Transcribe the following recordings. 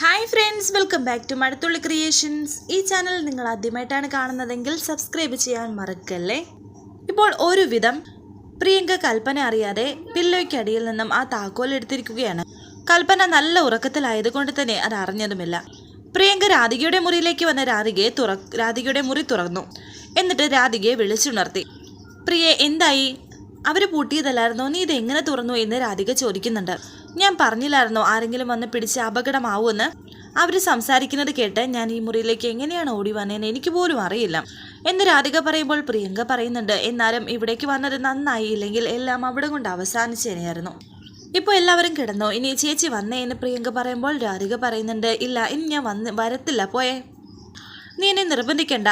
Hi friends welcome back to Mazhathulli creations ഈ channel നിങ്ങൾ ആദ്യമായിട്ടാണ് കാണുന്നതെങ്കിൽ സബ്സ്ക്രൈബ് ചെയ്യാൻ മറക്കല്ലേ? ഇപ്പോൾ ഒരുവിധം പ്രിയങ്ക കൽപ്പന അറിയാതെ പില്ലോയ്ക്കടിയിൽ നിന്നും ആ താക്കോൽ എടുത്തിരിക്കുകയാണ്. കൽപ്പന നല്ല ഉറക്കത്തിലായതുകൊണ്ട് തന്നെ അത് അറിഞ്ഞതുമില്ല. പ്രിയങ്ക രാധികയുടെ മുറിയിലേക്ക് വന്ന രാധികയെ തുറ രാധികയുടെ മുറി തുറന്നു. എന്നിട്ട് രാധികയെ വിളിച്ചുണർത്തി. പ്രിയെ എന്തായി? അവർ പൂട്ടിയതല്ലായിരുന്നോ? നീ ഇത് എങ്ങനെ തുറന്നു? എന്ന് രാധിക ചോദിക്കുന്നുണ്ട്. ഞാൻ പറഞ്ഞില്ലായിരുന്നോ ആരെങ്കിലും വന്ന് പിടിച്ച് അപകടമാവുമെന്ന്? അവർ സംസാരിക്കുന്നത് കേട്ട് ഞാൻ ഈ മുറിയിലേക്ക് എങ്ങനെയാണ് ഓടി വന്നതെന്ന് എനിക്ക് പോലും അറിയില്ല. എന്ന് രാധിക പറയുമ്പോൾ പ്രിയങ്ക പറയുന്നുണ്ട് എന്നാലും ഇവിടേക്ക് വന്നത് നന്നായി ഇല്ലെങ്കിൽ എല്ലാം അവിടെ കൊണ്ട് അവസാനിച്ചേനെയായിരുന്നു. ഇപ്പോൾ എല്ലാവരും കിടന്നു. ഇനി ചേച്ചി വന്നേ എന്ന് പ്രിയങ്ക പറയുമ്പോൾ രാധിക പറയുന്നുണ്ട് ഇല്ല ഇനി ഞാൻ വന്ന് വരത്തില്ല പോയേ. നീ എന്നെ നിർബന്ധിക്കണ്ട.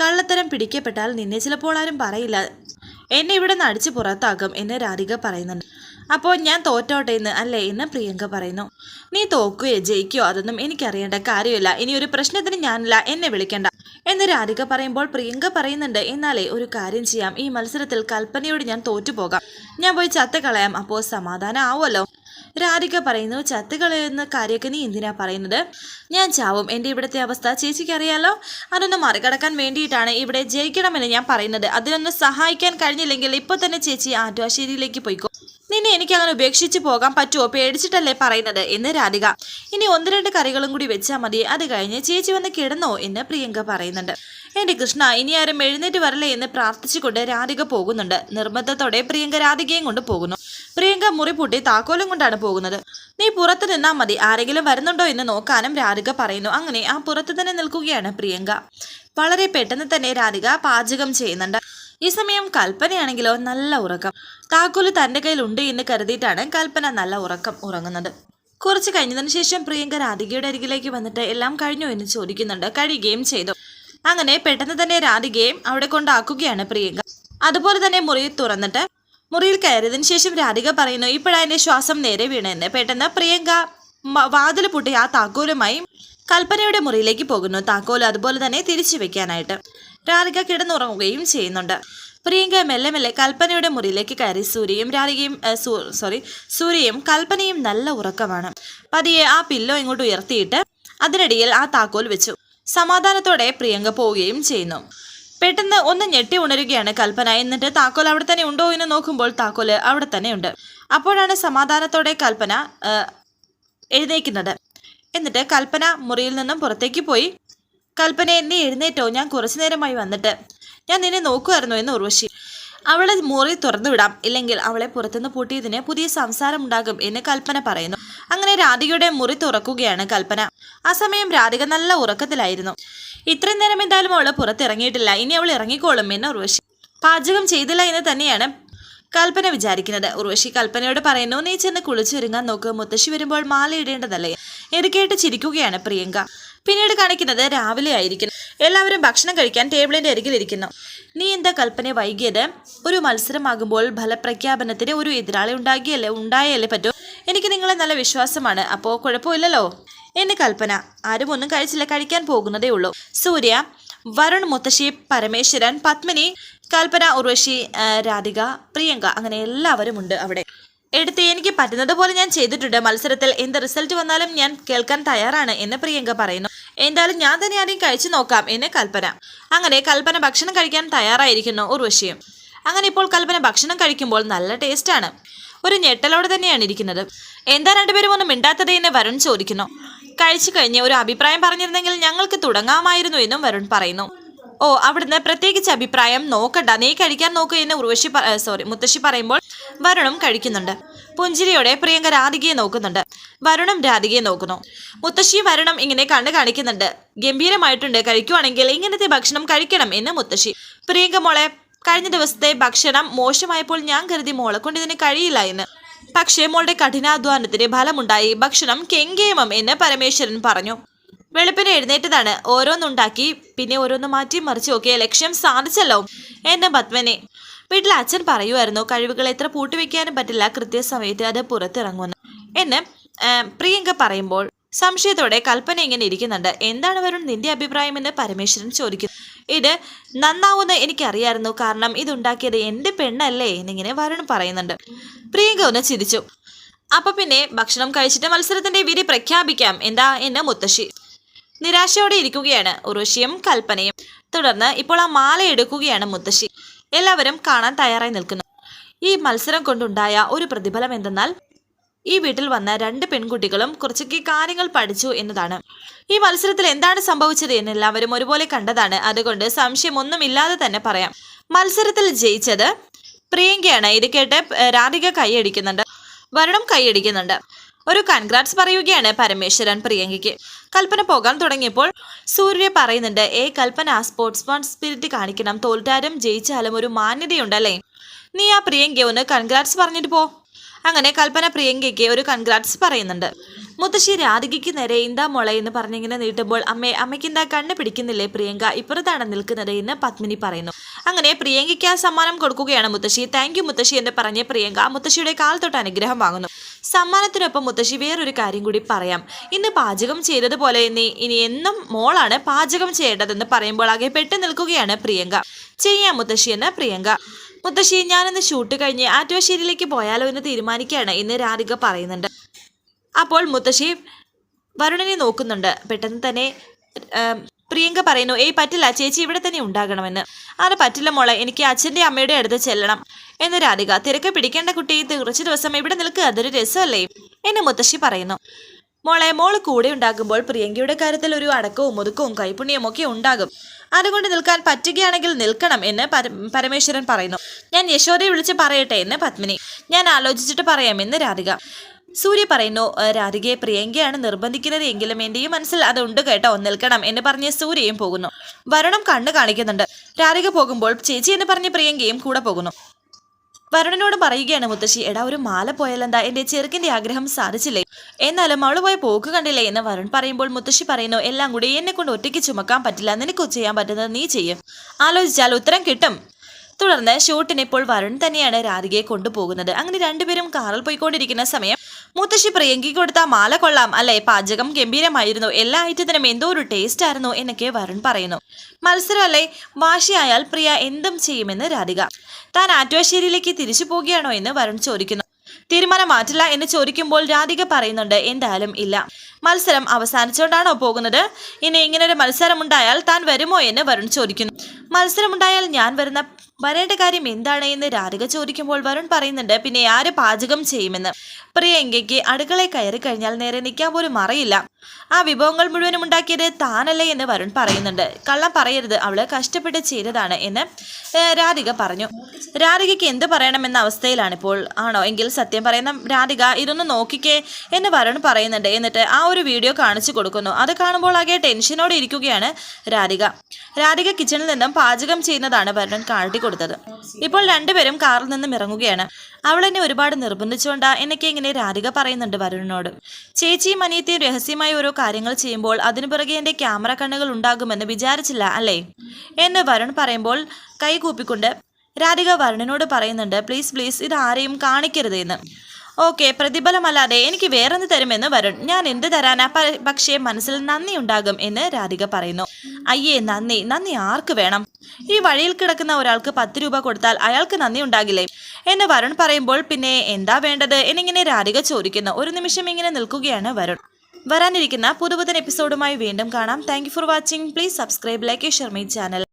കള്ളത്തരം പിടിക്കപ്പെട്ടാൽ നിന്നെ ചിലപ്പോൾ ആരും പറയില്ല. എന്നെ ഇവിടെ നിന്ന് അടിച്ച് പുറത്താക്കും എന്ന് രാധിക പറയുന്നുണ്ട്. അപ്പോൾ ഞാൻ തോറ്റോട്ടെ എന്ന് അല്ലേ എന്ന് പ്രിയങ്ക പറയുന്നു. നീ തോക്കുകയോ ജയിക്കുകയോ അതൊന്നും എനിക്കറിയേണ്ട കാര്യമില്ല. ഇനി ഒരു പ്രശ്നത്തിന് ഞാനില്ല എന്നെ വിളിക്കേണ്ട. എന്ന് രാധിക പറയുമ്പോൾ പ്രിയങ്ക പറയുന്നുണ്ട് എന്നാലേ ഒരു കാര്യം ചെയ്യാം. ഈ മത്സരത്തിൽ കൽപ്പനയോട് ഞാൻ തോറ്റുപോകാം. ഞാൻ പോയി ചത്ത കളയാം. അപ്പോൾ സമാധാനം ആവുമല്ലോ. രാധിക പറയുന്നു ചത്ത് കളയുന്ന കാര്യമൊക്കെ നീ എന്തിനാ പറയുന്നത്? ഞാൻ ചാവും. എന്റെ ഇവിടുത്തെ അവസ്ഥ ചേച്ചിക്ക് അറിയാലോ. അതൊന്ന് മറികടക്കാൻ വേണ്ടിയിട്ടാണ് ഇവിടെ ജയിക്കണമെന്ന് ഞാൻ പറയുന്നത്. അതിനൊന്ന് സഹായിക്കാൻ കഴിഞ്ഞില്ലെങ്കിൽ ഇപ്പോൾ തന്നെ ചേച്ചി ആറ്റുവാശ്ശേരിയിലേക്ക് പോയിക്കോ. നിന്നെ എനിക്ക് അങ്ങനെ ഉപേക്ഷിച്ച് പോകാൻ പറ്റുമോ? പേടിച്ചിട്ടല്ലേ പറയുന്നത്? എന്ന് രാധിക. ഇനി ഒന്ന് രണ്ട് കറികളും കൂടി വെച്ചാൽ മതി. അത് കഴിഞ്ഞ് ചേച്ചി വന്ന് കിടന്നോ എന്ന് പ്രിയങ്ക പറയുന്നുണ്ട്. എന്റെ കൃഷ്ണ ഇനി ആരും എഴുന്നേറ്റ് വരല്ലേ എന്ന് പ്രാർത്ഥിച്ചുകൊണ്ട് രാധിക പോകുന്നുണ്ട്. നിർബന്ധത്തോടെ പ്രിയങ്ക രാധികയും കൊണ്ട് പോകുന്നു. പ്രിയങ്ക മുറി പൂട്ടി താക്കോലും കൊണ്ടാണ് പോകുന്നത്. നീ പുറത്ത് നിന്നാ മതി. ആരെങ്കിലും വരുന്നുണ്ടോ എന്ന് നോക്കാനും രാധിക പറയുന്നു. അങ്ങനെ ആ പുറത്ത് തന്നെ നിൽക്കുകയാണ് പ്രിയങ്ക. വളരെ പെട്ടെന്ന് തന്നെ രാധിക പാചകം ചെയ്യുന്നുണ്ട്. ഈ സമയം കൽപ്പനയാണെങ്കിലോ നല്ല ഉറക്കം. താക്കോൽ തന്റെ കയ്യിലുണ്ട് എന്ന് കരുതിയിട്ടാണ് കൽപ്പന നല്ല ഉറക്കം ഉറങ്ങുന്നത്. കുറച്ച് കഴിഞ്ഞതിന് ശേഷം പ്രിയങ്ക രാധികയുടെ അരികിലേക്ക് വന്നിട്ട് എല്ലാം കഴിഞ്ഞു എന്ന് ചോദിക്കുന്നുണ്ട്. കഴിയുകയും ചെയ്തു. അങ്ങനെ പെട്ടെന്ന് തന്നെ രാധികയും അവിടെ കൊണ്ടാക്കുകയാണ് പ്രിയങ്ക. അതുപോലെ തന്നെ മുറി തുറന്നിട്ട് മുറിയിൽ കയറിയതിനു ശേഷം രാധിക പറയുന്നു ഇപ്പോഴാ എന്റെ ശ്വാസം നേരെ വീണെന്ന്. പെട്ടെന്ന് പ്രിയങ്ക വാതിൽ പൊട്ടി ആ താക്കോലുമായി കൽപ്പനയുടെ മുറിയിലേക്ക് പോകുന്നു. താക്കോൽ അതുപോലെ തന്നെ തിരിച്ചു വെക്കാനായിട്ട്. രാധിക കിടന്നുറങ്ങുകയും ചെയ്യുന്നുണ്ട്. പ്രിയങ്ക മെല്ലെ മെല്ലെ കൽപ്പനയുടെ മുറിയിലേക്ക് കയറി സൂര്യയും രാധികയും സോറി സൂര്യയും കൽപ്പനയും നല്ല ഉറക്കമാണ്. പതിയെ ആ പില്ലോ ഇങ്ങോട്ട് ഉയർത്തിയിട്ട് അതിനിടയിൽ ആ താക്കോൽ വെച്ചു. സമാധാനത്തോടെ പ്രിയങ്ക പോവുകയും ചെയ്യുന്നു. പെട്ടെന്ന് ഒന്ന് ഞെട്ടി ഉണരുകയാണ് കൽപ്പന. എന്നിട്ട് താക്കോൽ അവിടെ തന്നെ ഉണ്ടോ എന്ന് നോക്കുമ്പോൾ താക്കോൽ അവിടെ തന്നെ ഉണ്ട്. അപ്പോഴാണ് സമാധാനത്തോടെ കൽപ്പന എഴുന്നേക്കുന്നത്. എന്നിട്ട് കൽപ്പന മുറിയിൽ നിന്നും പുറത്തേക്ക് പോയി കൽപ്പന നീ എഴുന്നേറ്റോ. ഞാൻ കുറച്ചു നേരമായി വന്നിട്ട്. ഞാൻ നിന്നെ നോക്കുമായിരുന്നു എന്ന് ഉർവശി. അവളെ മുറി തുറന്നു വിടാം. ഇല്ലെങ്കിൽ അവളെ പുറത്തുനിന്ന് പൂട്ടിയതിന് പുതിയ സംസാരം ഉണ്ടാകും എന്ന് കൽപ്പന പറയുന്നു. അങ്ങനെ രാധികയുടെ മുറി തുറക്കുകയാണ് കൽപ്പന. ആ സമയം രാധിക നല്ല ഉറക്കത്തിലായിരുന്നു. ഇത്രയും നേരം എന്തായാലും അവൾ പുറത്തിറങ്ങിയിട്ടില്ല. ഇനി അവൾ ഇറങ്ങിക്കോളും എന്ന് ഉർവശി. പാചകം ചെയ്തില്ല എന്ന് തന്നെയാണ് കൽപ്പന വിചാരിക്കുന്നത്. ഉർവശി കൽപ്പനയോട് പറയുന്നു നീ ചെന്ന് കുളിച്ചൊരുങ്ങാൻ നോക്ക്. മുത്തശ്ശി വരുമ്പോൾ മാല ഇടേണ്ടതല്ലേ? ഇത് കേട്ട് ചിരിക്കുകയാണ് പ്രിയങ്ക. പിന്നീട് കാണിക്കുന്നത് രാവിലെ ആയിരിക്കും. എല്ലാവരും ഭക്ഷണം കഴിക്കാൻ ടേബിളിന്റെ അരികിൽ ഇരിക്കുന്നു. നീ എന്താ കൽപ്പന വൈകിയത്? ഒരു മത്സരമാകുമ്പോൾ ഫലപ്രഖ്യാപനത്തിന് ഒരു എതിരാളി ഉണ്ടാകിയല്ലേ? ഉണ്ടായല്ലേ പറ്റൂ? എനിക്ക് നിങ്ങളെ നല്ല വിശ്വാസമാണ്. അപ്പോൾ കുഴപ്പമില്ലല്ലോ? എന്നെ കൽപ്പന ആരും ഒന്നും കഴിച്ചില്ല. കഴിക്കാൻ പോകുന്നതേ ഉള്ളൂ. സൂര്യ വരുൺ മുത്തശ്ശി പരമേശ്വരൻ പത്മിനി കൽപ്പന ഉർവശി രാധിക പ്രിയങ്ക അങ്ങനെ എല്ലാവരും ഉണ്ട് അവിടെ. എടുത്ത് എനിക്ക് പറ്റുന്നത് പോലെ ഞാൻ ചെയ്തിട്ടുണ്ട്. മത്സരത്തിൽ എന്ത് റിസൾട്ട് വന്നാലും ഞാൻ കേൾക്കാൻ തയ്യാറാണ് എന്ന് പ്രിയങ്ക പറയുന്നു. എന്തായാലും ഞാൻ തന്നെ ആരെയും കഴിച്ചു നോക്കാം എന്ന് കൽപ്പന. അങ്ങനെ കൽപ്പന ഭക്ഷണം കഴിക്കാൻ തയ്യാറായിരിക്കുന്നു ഉർവശിയും. അങ്ങനെ ഇപ്പോൾ കൽപ്പന ഭക്ഷണം കഴിക്കുമ്പോൾ നല്ല ടേസ്റ്റാണ് ഒരു ഞെട്ടലോടെ തന്നെയാണ് ഇരിക്കുന്നത്. എന്താ രണ്ടുപേരും ഒന്നും മിണ്ടാത്തത് എന്ന് വരുൺ ചോദിക്കുന്നു. കഴിച്ചു കഴിഞ്ഞ് ഒരു അഭിപ്രായം പറഞ്ഞിരുന്നെങ്കിൽ ഞങ്ങൾക്ക് തുടങ്ങാമായിരുന്നു എന്നും വരുൺ പറയുന്നു. ഓ അവിടുന്ന് പ്രത്യേകിച്ച് അഭിപ്രായം നോക്കണ്ട. നീ കഴിക്കാൻ നോക്കൂ എന്ന് ഉർവശി സോറി മുത്തശ്ശി പറയുമ്പോൾ വരുണും കഴിക്കുന്നുണ്ട്. പുഞ്ചിരിയോടെ പ്രിയങ്ക രാധികയെ നോക്കുന്നുണ്ട്. വരുണും രാധികയെ നോക്കുന്നു. മുത്തശ്ശി വരുണം ഇങ്ങനെ കണ്ണു കാണിക്കുന്നുണ്ട്. ഗംഭീരമായിട്ടുണ്ട്. കഴിക്കുവാണെങ്കിൽ ഇങ്ങനത്തെ ഭക്ഷണം കഴിക്കണം എന്ന് മുത്തശ്ശി. പ്രിയങ്ക മോളെ കഴിഞ്ഞ ദിവസത്തെ ഭക്ഷണം മോശമായപ്പോൾ ഞാൻ കരുതി മോളെ കൊണ്ട് ഇതിന് കഴിയില്ല എന്ന്. പക്ഷേ മോളുടെ കഠിനാധ്വാനത്തിന് ഫലമുണ്ടായി. ഭക്ഷണം കെങ്കേമം എന്ന് പരമേശ്വരൻ പറഞ്ഞു. വെളുപ്പിന് എഴുന്നേറ്റതാണ്. ഓരോന്നുണ്ടാക്കി പിന്നെ ഓരോന്ന് മാറ്റി മറിച്ചു ഒക്കെ ലക്ഷ്യം സാധിച്ചല്ലോ എന്ന് പത്മനെ. വീട്ടിൽ അച്ഛൻ പറയുമായിരുന്നു കഴിവുകൾ എത്ര പൂട്ടിവെക്കാനും പറ്റില്ല കൃത്യസമയത്ത് അത് പുറത്തിറങ്ങുന്നു എന്ന് പ്രിയങ്ക പറയുമ്പോൾ സംശയത്തോടെ കൽപ്പന ഇങ്ങനെ ഇരിക്കുന്നുണ്ട്. എന്താണ് വരുൺ നിന്റെ അഭിപ്രായം എന്ന് പരമേശ്വരൻ ചോദിക്കുന്നു. ഇത് നന്നാവുമെന്ന് എനിക്കറിയായിരുന്നു. കാരണം ഇതുണ്ടാക്കിയത് എന്റെ പെണ്ണല്ലേ എന്നിങ്ങനെ വരുൺ പറയുന്നുണ്ട്. പ്രിയങ്ക ഒന്ന് ചിരിച്ചു. അപ്പൊ പിന്നെ ഭക്ഷണം കഴിച്ചിട്ട് മത്സരത്തിന്റെ വിധി പ്രഖ്യാപിക്കാം. എന്താ എന്ന് മുത്തശ്ശി നിരാശയോടെ ഇരിക്കുകയാണ്. ഉറുഷിയും കൽപ്പനയും. തുടർന്ന് ഇപ്പോൾ ആ മാല എടുക്കുകയാണ് മുത്തശ്ശി. എല്ലാവരും കാണാൻ തയ്യാറായി നിൽക്കുന്നു. ഈ മത്സരം കൊണ്ടുണ്ടായ ഒരു പ്രതിഫലം എന്തെന്നാൽ ഈ വീട്ടിൽ വന്ന രണ്ട് പെൺകുട്ടികളും കുറച്ചൊക്കെ കാര്യങ്ങൾ പഠിച്ചു എന്നതാണ്. ഈ മത്സരത്തിൽ എന്താണ് സംഭവിച്ചത് എന്ന് എല്ലാവരും ഒരുപോലെ കണ്ടതാണ്. അതുകൊണ്ട് സംശയമൊന്നുമില്ലാതെ തന്നെ പറയാം. മത്സരത്തിൽ ജയിച്ചത് പ്രിയങ്കയാണ്. ഇത് കേട്ട് രാധിക കൈയടിക്കുന്നുണ്ട്. വരുണം കൈയടിക്കുന്നുണ്ട്. ഒരു കൺഗ്രാറ്റ്സ് പറയുകയാണ് പരമേശ്വരൻ പ്രിയങ്കയ്ക്ക്. കൽപ്പന പോകാൻ തുടങ്ങിയപ്പോൾ സൂര്യ പറയുന്നുണ്ട് ഏ കൽപ്പന സ്പോർട്സ് മാൻ സ്പിരിറ്റ് കാണിക്കണം. തോൽറ്റാരും ജയിച്ചാലും ഒരു മാന്യതയുണ്ടല്ലേ? നീ ആ പ്രിയങ്ക ഒന്ന് കൺഗ്രാറ്റ്സ് പറഞ്ഞിട്ട് പോ. അങ്ങനെ കൽപ്പന പ്രിയങ്കയ്ക്ക് ഒരു കൺഗ്രാറ്റ്സ് പറയുന്നുണ്ട്. മുത്തശ്ശി രാധികയ്ക്ക് നേരെ ഇന്താ മോളെ എന്ന് പറഞ്ഞിങ്ങനെ നീട്ടുമ്പോൾ അമ്മേ അമ്മയ്ക്ക് എന്താ കണ്ണ് പിടിക്കുന്നില്ലേ പ്രിയങ്ക? ഇപ്പുറത്താണ് നിൽക്കുന്നത് എന്ന് പത്മിനി പറയുന്നു. അങ്ങനെ പ്രിയങ്കയ്ക്ക് ആ സമ്മാനം കൊടുക്കുകയാണ് മുത്തശ്ശി. താങ്ക് യു മുത്തശ്ശി എന്ന് പറഞ്ഞ് പ്രിയങ്ക മുത്തശ്ശിയുടെ കാൽ തൊട്ട് അനുഗ്രഹം വാങ്ങുന്നു. സമ്മാനത്തിനൊപ്പം മുത്തശ്ശി വേറൊരു കാര്യം കൂടി പറയാം. ഇന്ന് പാചകം ചെയ്തതുപോലെ നീ ഇനി എന്നും മോളാണ് പാചകം ചെയ്യേണ്ടതെന്ന് പറയുമ്പോൾ ആകെ പെട്ടു നിൽക്കുകയാണ് പ്രിയങ്ക. ചെയ്യാം മുത്തശ്ശി എന്ന് പ്രിയങ്ക. മുത്തശ്ശി ഞാനിന്ന് ഷൂട്ട് കഴിഞ്ഞ് ആറ്റുവശ്ശേരിയിലേക്ക് പോയാലോ എന്ന് തീരുമാനിക്കുകയാണ് ഇന്ന് രാധിക പറയുന്നുണ്ട്. അപ്പോൾ മുത്തശ്ശി വരുണനെ നോക്കുന്നുണ്ട്. പെട്ടെന്ന് തന്നെ പ്രിയങ്ക പറയുന്നു ഏയ് പറ്റില്ല ചേച്ചി ഇവിടെ തന്നെ ഉണ്ടാകണമെന്ന്. അത് പറ്റില്ല മോളെ എനിക്ക് അച്ഛന്റെ അമ്മയുടെ അടുത്ത് ചെല്ലണം. എന്ന് രാധിക തിരക്ക് പിടിക്കേണ്ട കുട്ടി കുറച്ച് ദിവസം ഇവിടെ നിൽക്കുക അതൊരു രസമല്ലേ? എന്ന് മുത്തശ്ശി പറയുന്നു. മോളെ മോൾ കൂടെ ഉണ്ടാകുമ്പോൾ പ്രിയങ്കയുടെ കാര്യത്തിൽ ഒരു അടക്കവും ഒതുക്കവും കൈപുണ്യവും ഒക്കെ ഉണ്ടാകും. അതുകൊണ്ട് നിൽക്കാൻ പറ്റുകയാണെങ്കിൽ നിൽക്കണം എന്ന് പര- പരമേശ്വരൻ പറയുന്നു. ഞാൻ യശോദയെ വിളിച്ച് പറയട്ടെ എന്ന് പത്മിനി. ഞാൻ ആലോചിച്ചിട്ട് പറയാമെന്ന് രാധിക. സൂര്യ പറയുന്നു "ഏഹ്, രാധികയെ പ്രിയങ്കയാണ് നിർബന്ധിക്കുന്നത് എങ്കിലും എന്റെയും മനസ്സിൽ അതുണ്ട് കേട്ടോ നിൽക്കണം എന്ന് പറഞ്ഞ് സൂര്യയും പോകുന്നു. വരുണം കണ്ണു കാണിക്കുന്നുണ്ട്. രാധിക പോകുമ്പോൾ ചേച്ചി എന്ന് പറഞ്ഞ് പ്രിയങ്കയും കൂടെ പോകുന്നു. വരുണനോട് പറയുകയാണ് മുത്തശ്ശി എടാ ഒരു മാല പോയാലെന്താ? എന്റെ ചെറുക്കിന്റെ ആഗ്രഹം സാധിച്ചില്ലേ? എന്നാലും അവൾ പോയ പോക്ക് കണ്ടില്ലേ? എന്ന് വരുൺ പറയുമ്പോൾ മുത്തശ്ശി പറയുന്നു എല്ലാം കൂടി എന്നെ കൊണ്ട് ഒറ്റയ്ക്ക് ചുമക്കാൻ പറ്റില്ല. നിനക്ക് ചെയ്യാൻ പറ്റുന്നത് നീ ചെയ്യും. ആലോചിച്ചാൽ ഉത്തരം കിട്ടും. തുടർന്ന് ഷൂട്ടിനിപ്പോൾ വരുൺ തന്നെയാണ് രാധികയെ കൊണ്ടുപോകുന്നത്. അങ്ങനെ രണ്ടുപേരും കാറിൽ പോയിക്കൊണ്ടിരിക്കുന്ന സമയം മുത്തശ്ശി പ്രിയങ്കി കൊടുത്ത മാല കൊള്ളാം അല്ലെ? പാചകം ഗംഭീരമായിരുന്നു. എല്ലാ ഐറ്റത്തിനും എന്തോ ഒരു ടേസ്റ്റ് ആയിരുന്നു എന്നൊക്കെ വരുൺ പറയുന്നു. മത്സരമല്ലേ? വാശിയായാൽ പ്രിയ എന്തും ചെയ്യുമെന്ന് രാധിക. താൻ ആറ്റുവാശ്ശേരിയിലേക്ക് തിരിച്ചു പോകുകയാണോ എന്ന് വരുൺ ചോദിക്കുന്നു. തീരുമാനം മാറ്റില്ല എന്ന് ചോദിക്കുമ്പോൾ രാധിക പറയുന്നുണ്ട് എന്തായാലും ഇല്ല. മത്സരം അവസാനിച്ചുകൊണ്ടാണോ പോകുന്നത്? ഇനി ഇങ്ങനൊരു മത്സരമുണ്ടായാൽ താൻ വരുമോ? എന്ന് വരുൺ ചോദിക്കുന്നു. മത്സരമുണ്ടായാൽ ഞാൻ വരുന്ന വരേണ്ട കാര്യം എന്താണ് എന്ന് രാധിക ചോദിക്കുമ്പോൾ വരുൺ പറയുന്നുണ്ട് പിന്നെ ആര് പാചകം ചെയ്യുമെന്ന്? പ്രിയങ്കയ്ക്ക് അടുക്കളയിൽ കയറി കഴിഞ്ഞാൽ നേരെ നിൽക്കാൻ പോലും അറിയില്ല. ആ വിഭവങ്ങൾ മുഴുവനും ഉണ്ടാക്കിയത് താനല്ലേ? എന്ന് വരുൺ പറയുന്നുണ്ട്. കള്ളം പറയരുത് അവൾ കഷ്ടപ്പെട്ട് ചെയ്തതാണ് എന്ന് രാധിക പറഞ്ഞു. രാധികയ്ക്ക് എന്ത് പറയണമെന്ന അവസ്ഥയിലാണ് ഇപ്പോൾ ആണോ? എങ്കിൽ സത്യം പറയുന്ന രാധിക ഇതൊന്ന് നോക്കിക്കേ എന്ന് വരുൺ പറയുന്നുണ്ട്. എന്നിട്ട് ആ ഒരു വീഡിയോ കാണിച്ചു കൊടുക്കുന്നു. അത് കാണുമ്പോൾ ആകെ ടെൻഷനോടെ ഇരിക്കുകയാണ് രാധിക. രാധിക കിച്ചണിൽ നിന്നും പാചകം ചെയ്യുന്നതാണ് വരുൺ കാട്ടിക്കൊടുത്തത് ഇപ്പോൾ രണ്ടുപേരും കാറിൽ നിന്നും ഇറങ്ങുകയാണ്. അവൾ എന്നെ ഒരുപാട് നിർബന്ധിച്ചുകൊണ്ടാ എന്നൊക്കെ ഇങ്ങനെ രാധിക പറയുന്നുണ്ട് വരുണിനോട്. ചേച്ചിയും അനിയത്തിയും രഹസ്യമായി ഓരോ കാര്യങ്ങൾ ചെയ്യുമ്പോൾ അതിനു പിറകെ എന്റെ ക്യാമറ കണ്ണുകൾ ഉണ്ടാകുമെന്ന് വിചാരിച്ചില്ല അല്ലേ? എന്ന് വരുൺ പറയുമ്പോൾ കൈകൂപ്പിക്കൊണ്ട് രാധിക വരുണിനോട് പറയുന്നുണ്ട് പ്ലീസ് പ്ലീസ് ഇത് ആരെയും കാണിക്കരുത് എന്ന്. ഓക്കെ പ്രതിഫലമല്ലാതെ എനിക്ക് വേറെന്ത് തരുമെന്ന് വരുൺ. ഞാൻ എന്ത് തരാനാ? പക്ഷേ മനസ്സിൽ നന്ദി ഉണ്ടാകും എന്ന് രാധിക പറയുന്നു. അയ്യേ നന്ദി. നന്ദി ആർക്ക് വേണം? ഈ വഴിയിൽ കിടക്കുന്ന ഒരാൾക്ക് പത്ത് രൂപ കൊടുത്താൽ അയാൾക്ക് നന്ദി ഉണ്ടാകില്ലേ? എന്ന് വരുൺ പറയുമ്പോൾ പിന്നെ എന്താ വേണ്ടത്? എന്നിങ്ങനെ രാധിക ചോദിക്കുന്നു. ഒരു നിമിഷം ഇങ്ങനെ നിൽക്കുകയാണ് വരുൺ. വരാനിരിക്കുന്ന പുതുപുതൻ എപ്പിസോഡുമായി വീണ്ടും കാണാം. Thank for watching please subscribe like share my channel